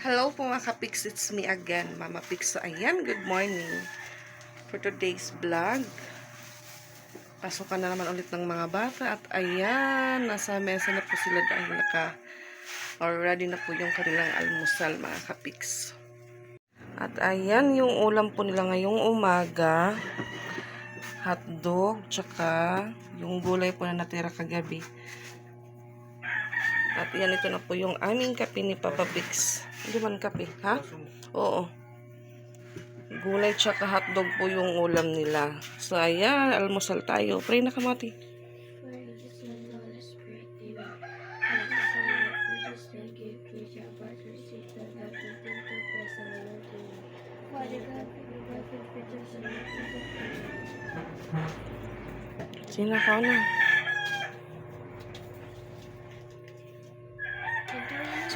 Hello po mga kapix, it's me again, Mama Pix. So, ayan, good morning. For today's vlog, pasukan na naman ulit ng mga bata. At ayan, nasa mesa na po sila dahil naka already na po yung kanilang almusal, mga kapix. At ayan, yung ulam po nila ngayong umaga, hotdog, tsaka yung gulay po na natira kagabi. At yan, ito na po yung aming kape ni Papa Pix. Hindi man kape, ha? Oo. Gulay tsaka hotdog po yung ulam nila. So, ayan, almusal tayo. Pray na kamati. Ka na?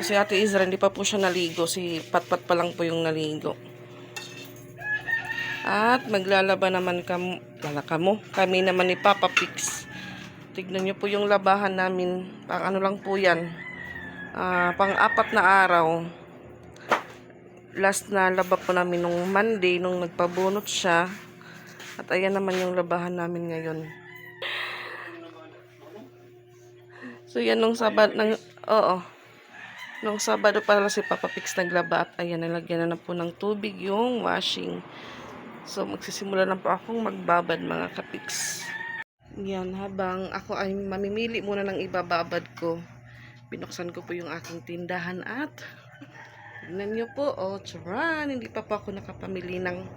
So, si Ate Izra, hindi pa po siya naligo. Si Patpat pa lang po yung naligo. At maglalaba naman kam, lalaka mo. Kami naman ni Papa Pix. Tignan niyo po yung labahan namin. Pang ano lang po yan. Ah, pang apat na araw. Last na laba po namin nung Monday, nung nagpabunot siya. At ayan naman yung labahan namin ngayon. So yan nung Sabado, ng, oo. Nung Sabado pala si Papa Pix naglaba at ayan, nalagyan na, na po ng tubig yung washing. So magsisimula na po akong magbabad mga kapix. Yan, habang ako ay mamimili muna ng ibababad ko, binuksan ko po yung aking tindahan at tignan nyo po, oh, charan, hindi pa po ako nakapamili ng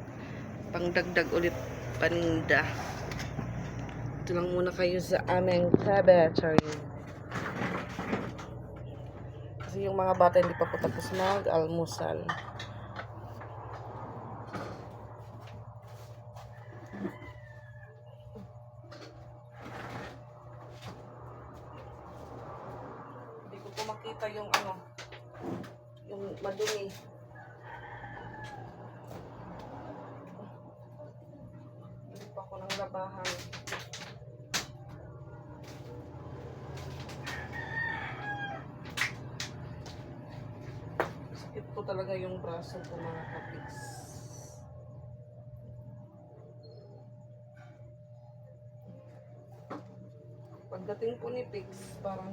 pangdagdag ulit paninda. Ito lang muna kayo sa aming cabbage. Kasi yung mga bata hindi pa po tapos mag-almusal. Hindi ko po makita yung ano, yung madumi. Pagdating po ni Pix, parang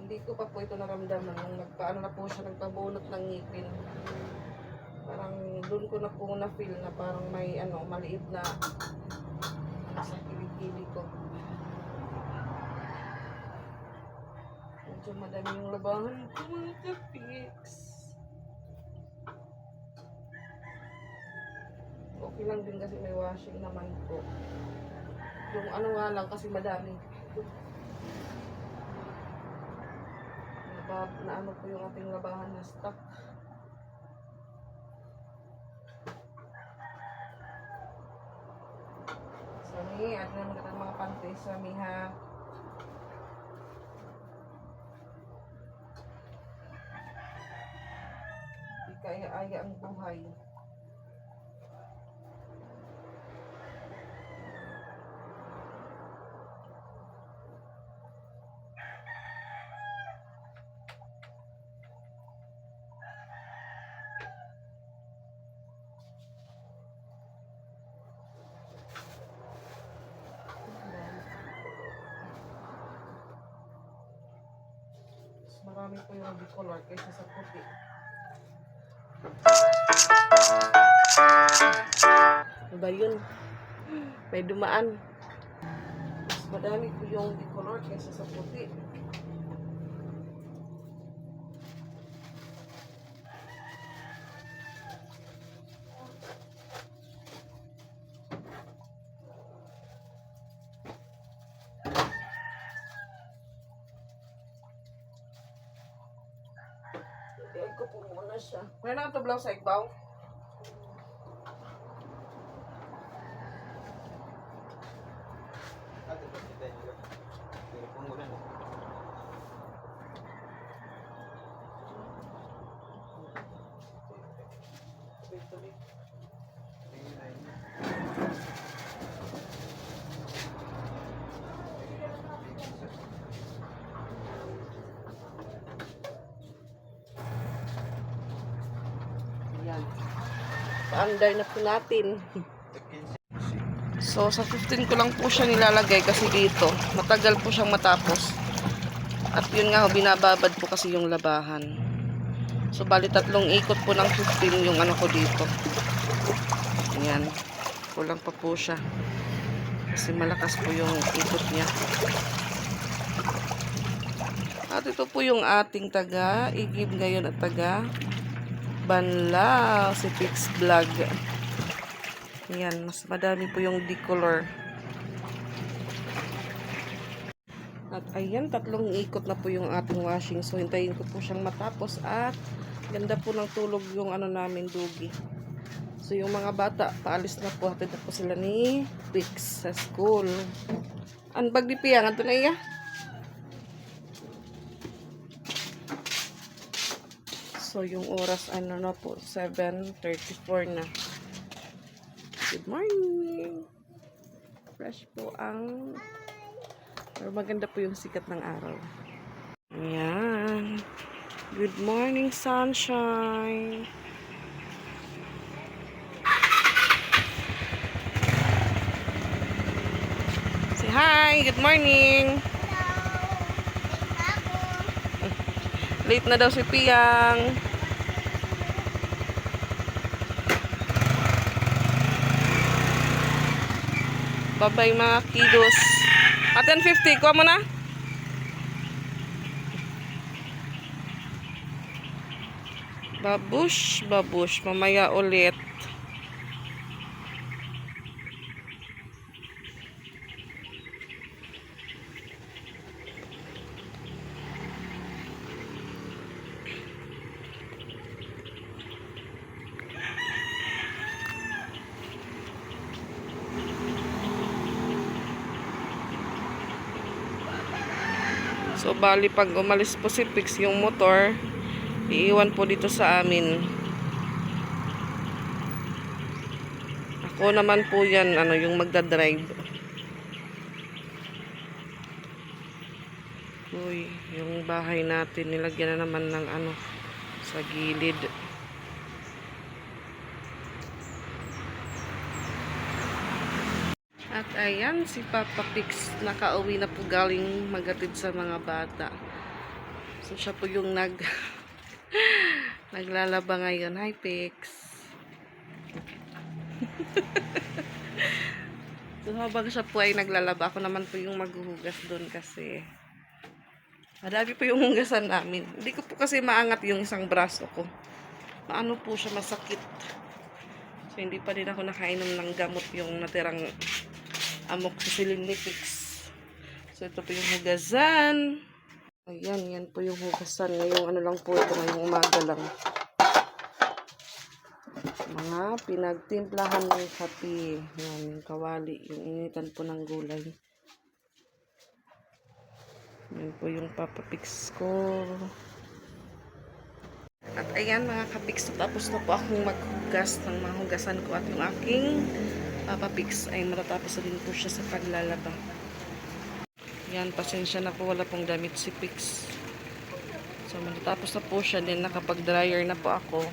hindi ko pa po ito naramdaman nung nagpaano na po siya nagpabunot ng ngipin. Parang doon ko na po na-feel na parang may ano, maliit na sa kilikili ko. Medyo madami yung labahan ko mga kapix. Okay lang din kasi may washing naman po. Yung ano nga lang kasi madami. Nabab, na ano po yung ating labahan na stock. Sami, at naman mga panty sami ha. Di kaya-aya ang buhay. Marami po yung bicolor kaysa sa puti. Ano ba yun? May dumaan. Mas madami po yung bicolor kaysa sa puti. Tigay ko po muna siya. Wala na ito blouse sa igbaw? Tuloy-tuloy. Yan. Paandar na po natin. So, sa 15 ko lang po siya nilalagay kasi dito, matagal po siyang matapos. At yun nga, binababad po kasi yung labahan. So, bali tatlong ikot po ng 15 yung ano ko dito. Ayan. Kulang pa po siya. Kasi malakas po yung ikot niya. At ito po yung ating taga, igib ngayon at taga Banla, si Pix Vlog. Ayan, mas madami po yung decolor. At ayan, tatlong ikot na po yung ating washing. So, hintayin ko po siyang matapos at ganda po ng tulog yung ano namin, dugi. So, yung mga bata, paalis na po. Hatid na po sila ni Pix sa school. Ang bag di piyang, ito na iya. So, yung oras, ano na po, 7.34 na. Good morning! Fresh po ang... Pero maganda po yung sikat ng araw. Ayan. Good morning, sunshine! Say hi! Good morning! Late na daw si Piyang. Bye-bye mga kiddos. At 10.50, kuha mo na. Babush, babush. Mamaya ulit. So, bali pag umalis po si Pix yung motor, iiwan po dito sa amin. Ako naman po yan, ano, yung magdadrive. Uy, yung bahay natin, nilagyan na naman ng ano, sa gilid. At ayan, si Papa Pix nakauwi na po galing magatid sa mga bata. So siya po yung nag naglalaba ngayon. Hi Pix. so habang siya po ay naglalaba, ako naman po yung maghuhugas doon kasi madami po yung hugasan namin. Hindi ko po kasi maangat yung isang braso ko. Maano po siya masakit. So hindi pa din ako nakainom ng gamot yung natirang amoxicillin ni Fix. So, ito po yung hugasan. Ayan, yan po yung hugasan. Ngayong ano lang po ito, ngayong umaga lang. Mga pinagtimplahan ng kape. Yan, yung kawali. Yung initan po ng gulay. Yan po yung papapix ko. At ayan mga kapix, tapos na po akong maghugas ng mga hugasan ko at yung aking Papa Pix ay matatapos na din po siya sa paglalaba. Yan, pasensya na po, wala pong damit si Pix. So, matatapos na po siya, din nakapag-dryer na po ako.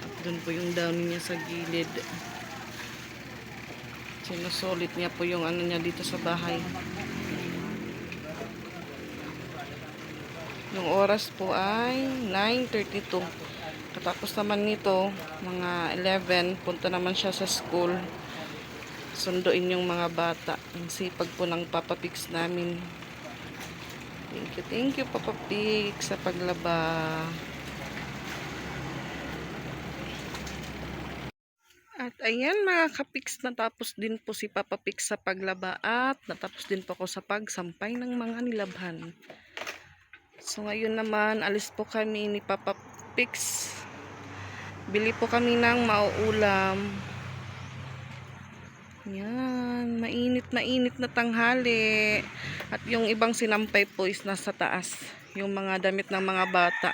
At dun po yung downy niya sa gilid. Sinusulit niya po yung ano niya dito sa bahay. Yung oras po ay 9.32. Katapos naman nito, mga 11, punta naman siya sa school. Sunduin yung mga bata. Ang sipag po ng Papa Pix namin. Thank you, thank you Papa Pix sa paglaba. At ayan mga kapix, natapos din po si Papa Pix sa paglaba at natapos din po ako sa pagsampay ng mga nilabhan. So ngayon naman, alis po kami ni Papa Pix. Bili po kami ng mauulam. Yan, mainit na init na tanghali. At yung ibang sinampay po is nasa taas. Yung mga damit ng mga bata.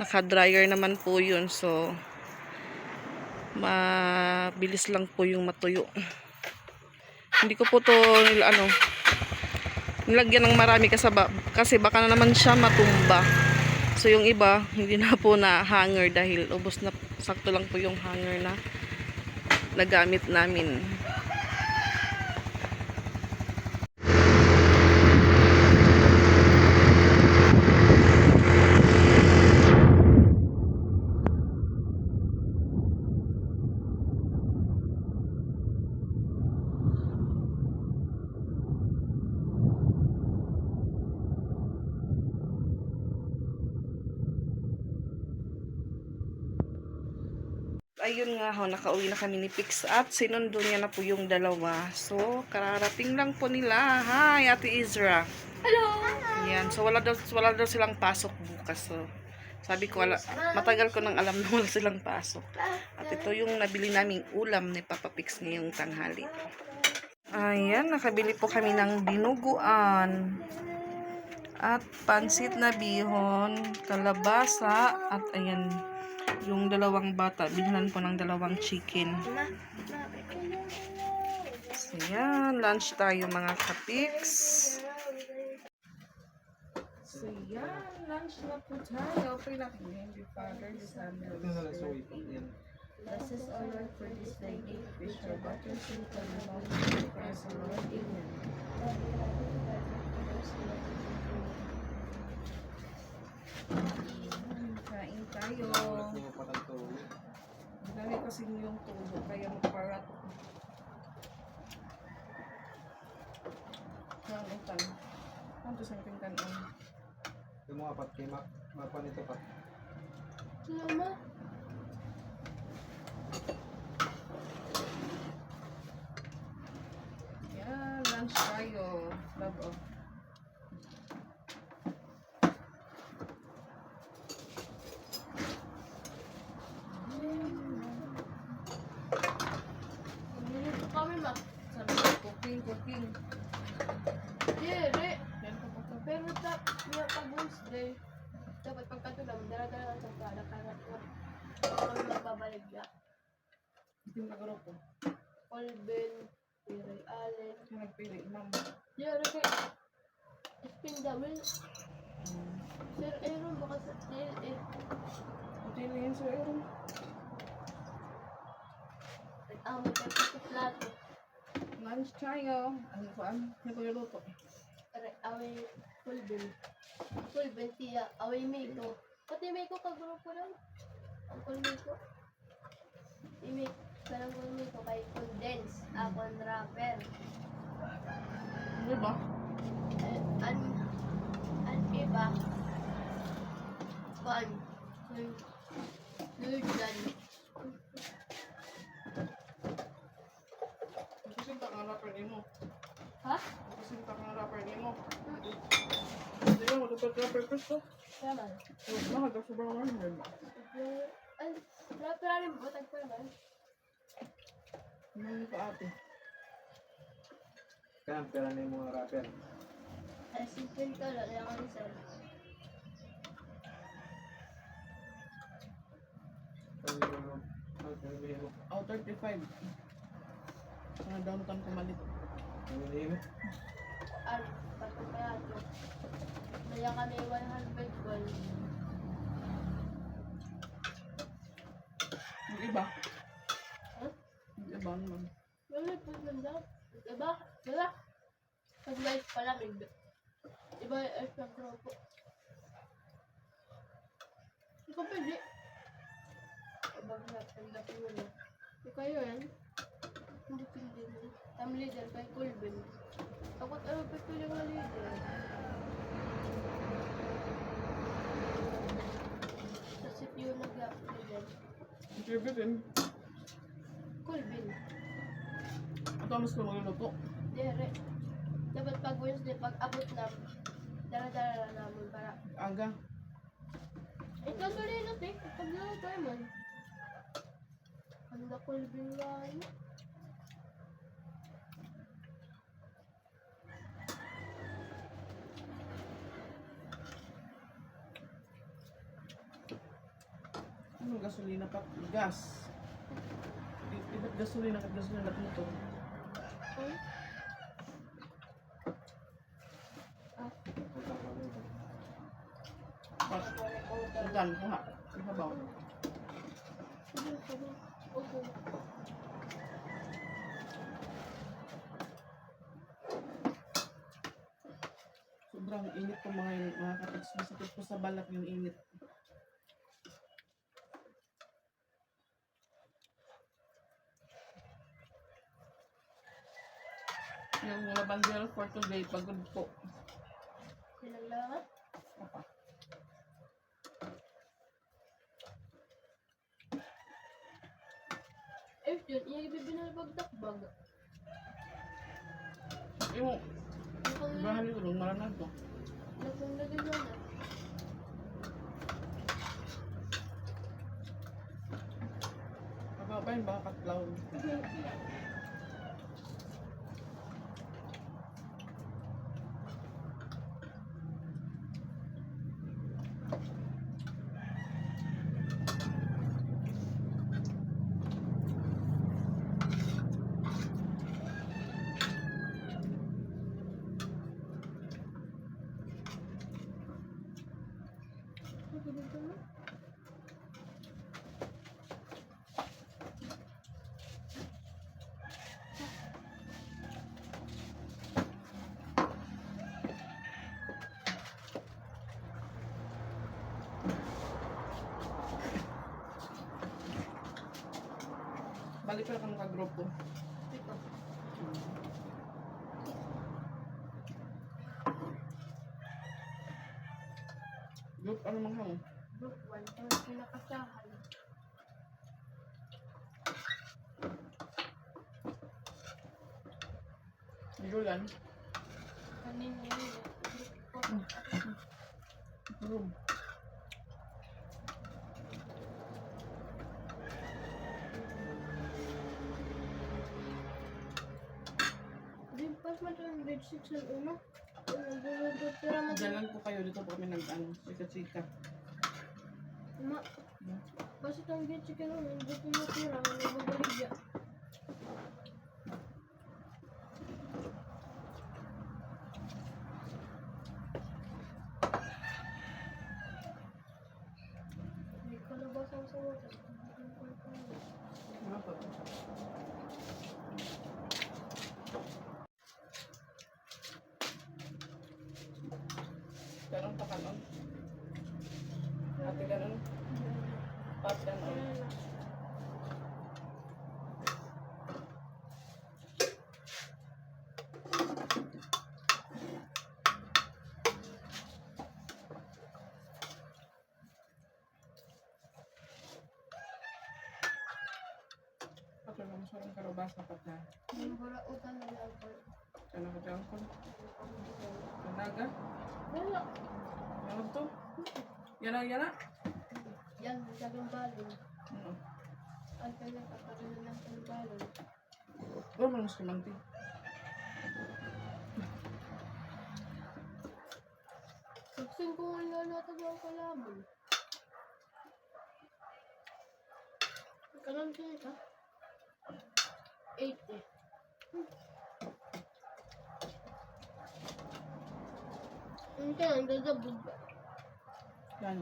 Naka-dryer naman po yun. So, mabilis lang po yung matuyo. Hindi ko po to ano, nilagyan ng marami kasi, ba, kasi baka na naman siya matumba. Kaso yung iba, hindi na po na hanger dahil ubos na, sakto lang po yung hanger na nagamit namin. Ayun nga ho, nakauwi na kami ni Pix at sinundo niya na po yung dalawa. So, kararating lang po nila. Hi, Ate Izra. Hello! Yan. So, wala daw, wala daw silang pasok bukas. So, sabi ko, wala, matagal ko nang alam na wala silang pasok. At ito yung nabili naming ulam ni Papa Pix ngayong tanghali. Ayan, nakabili po kami ng dinuguan. At pansit na bihon, kalabasa, at ayan, yung dalawang bata, bilhan po ng dalawang chicken. So, yan, lunch tayo mga kapiks. So, yan, lunch na po tayo. Pray natin yung the Father, the Son, and the Spirit. Amen. Bless us, O Lord, for this thy gift, which our sweet and the Lord of Christ, our Lord. Amen. Kain tayo. Dali kasi yung tubo, kaya magparat. Ang utan. Ang to sa tingkan ang Yung mga pat kay Mac, mapa nito pat. Mama, Yan, lunch tayo. Love oh. nilito kami, ma. Sabi ko, cooking, cooking. Dire. Yan po po. Pero ta, niya pag Wednesday, dapat pagkatulang, dala-dala lang sa kada karat ko. Kami magbabalik ya. Itim na grupo. Colvin, Dire Allen. Yung nagpili, ma'am. Dire kay Spin Damil. Sir Aaron, baka sa. Hotel na yun, sir. Aaron. Amo kay Pati Plato. Lunch tayo. Ano ko, ano? Ano ko yung luto? Dire away Colvin. Colvin, tiya. Away Miko. Pati Miko kagrupo lang. Ang Colmiko. Si Miko. Parang Colmiko kay Condense. Ako ang rapper. Ano ba? Eh, an an iba kuan Lurdan Kasinta ka ng rapper ni mo. ha? Kasinta ka ng rapper ni mo. Hindi mo, matutag rapper first to. Kaya Mahal ka sobrang mahal. Ay, rapper rin po, tagpo naman. Mahal ka ate. Kaya pera na yung mga rapper. Ay, simple ka lang, kaya kami sir. Kaya ano? Ako 35. Sa downtown kumalit. Pinibili mo? Ay, pagpapayato. Kaya kami 100 gold. Yung iba. Iba naman. Wala po ganda. Diba? Wala. Pag light pa lang, iba. Iba yung earth ng grupo. Hindi ko pwede. Iba nga, tanda ko yun. Hindi kayo yan. Hindi pwede. Ang leader kay Colvin. Takot ano pa ito yung leader. City yung nag-leader. Interview din. Colvin. Ito mas magluluto. Dere. Dapat pag Wednesday, pag abot na, dala-dala na namin para. Aga. Sa rin natin, pag lang tayo man. Handa Colvin? Ano gasolina pa? Gas. Di ba't gasolina at gasolina Punta ka lang. Pas. wala ko kuha. Ihabaw. Sige. Opo. Sobrang init po mga mga kapits. Masakit po sa balat yung init. Yung lavender for today, pagod po. Kailangan. Apa. Eh, yun, iya ibibinalbagdakbag. Yung Mukhang bahan nito, maranag. Mukhang lagay na na. Kapag ba katlaw. Balik pa kang kagrupo. Ano mang hamo? Group 1. Ang pinakasahan. Julan. Kanina yun. Group 4. Room. Di pas yung grade 6 ng una. Pero Diyan lang po kayo. Dito po kami nag-ano. Chika-chika. Ma, basta itong grade 6 ng una, hindi ko natira. Nagbabaligya. Hindi ko nabasang sa water. Ano po? Ganun pa kanon. Ate ganun. Pat ganun. Ato lang sa orang karobas na pat na. Yung burautan ng alcohol. Ano ko dyan ko? Kanaga? Wala. Ano to? Yana, yana? Yan, sagang balon. Ano? Ang kanyang kakaroon ng balon. Oh, manus kumanti. Saksin ko nga nalatag ang kalaban. Kalam siya ka? 80. Ang kaya, ang dadabog ba? Yan.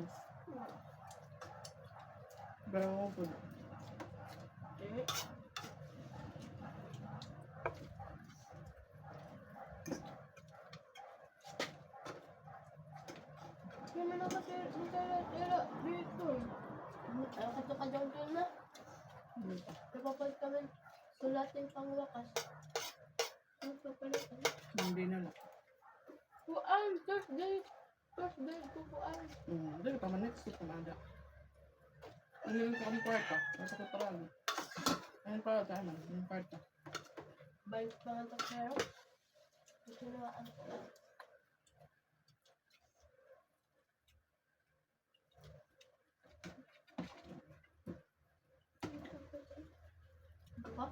Bravo po. Okay. Naman ako sa tira dito. Ano ka to ka dyan na? Napapalit kami. Sulatin pang wakas. Ano pa pala? Hindi na lang. Kuan! Thursday! Thursday ko kuan. Hmm, dali pa man next week kumada. Ano yung kami kwarta? Nasa ko parang. Ano para tayo man? Yung kwarta. Balik pa nga ito pero. Ito na ano ko. Apa?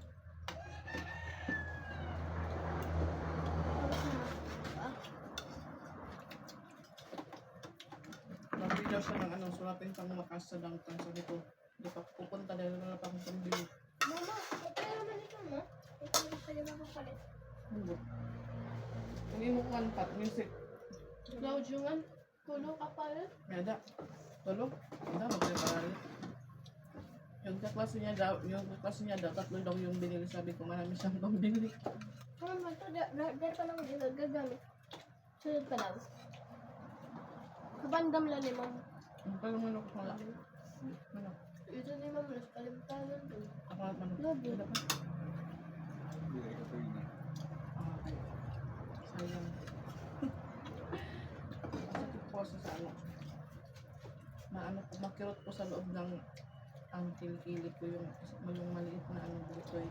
Ah, Daw siya ng ano, sulatin pang wakas sa dangtang. Sabi ko, di pa pupunta dahil wala pa akong pambili. Mama, okay naman ito mo. Ito na sa'yo na kapalit. Ano? Hindi mo kuhan pat, music. Claudiungan, kulo kapalit. Meda. Tulog? Hindi, magprepararyo. Yung kaklase niya daw, yung kaklase niya daw, tatlo daw yung binili. Sabi ko, marami siyang pambili. Man to? Da- da- Dahil pa lang gagamit. Sunod pa lang. Kabandam lang ni ma'am. Pala manok ko wala. Manok. Ito ni ma'am, nas kalimtanan to. Ako at manok. Love it. Wala pa. Bigay ko tuloy na. Ah, okay. Sayang. Masakit po sa sa ano. Maano po, makirot po sa loob ng ang kilikili ko yung, yung maliit na ano dito eh.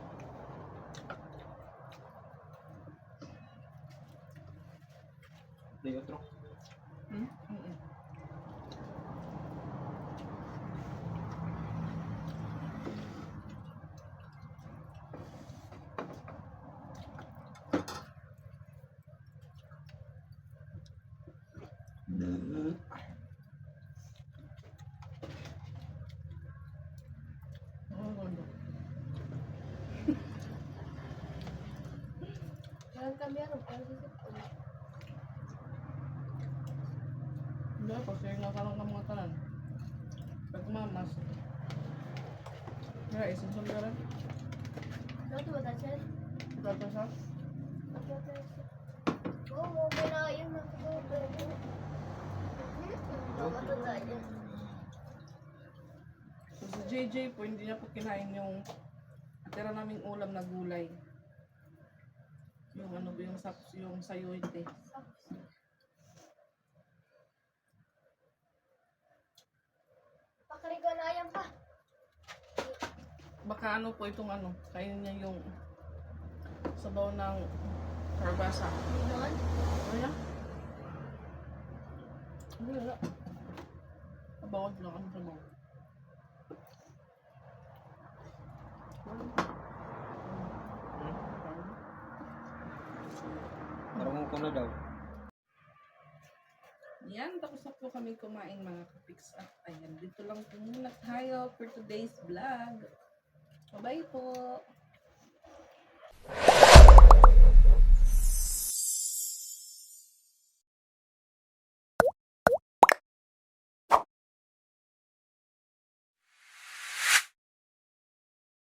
Di otro. Hmm? Mm-mm. Oh, gondo. Kaya kami ano, para sa sipon. Hindi po, share nga ka lang ng mga tanan. Pag mamas. Kaya isin ka rin. Dito ba? Ikaw ka sa? Oo, na yun. Nakatuto tayo. So si JJ po, hindi niya po kinain yung tira naming ulam na gulay. Yung ano po, yung, yung sayote. Pakaligo na yan pa. Baka ano po itong ano, kainin niya yung sabaw ng karbasa. Ganon? Ano yan? Ano yan? Abawad lang ang sabaw. Marunong ko na daw. Yan, tapos na po kami kumain mga kapiks at ayan, dito lang po muna tayo for today's vlog. Bye-bye po!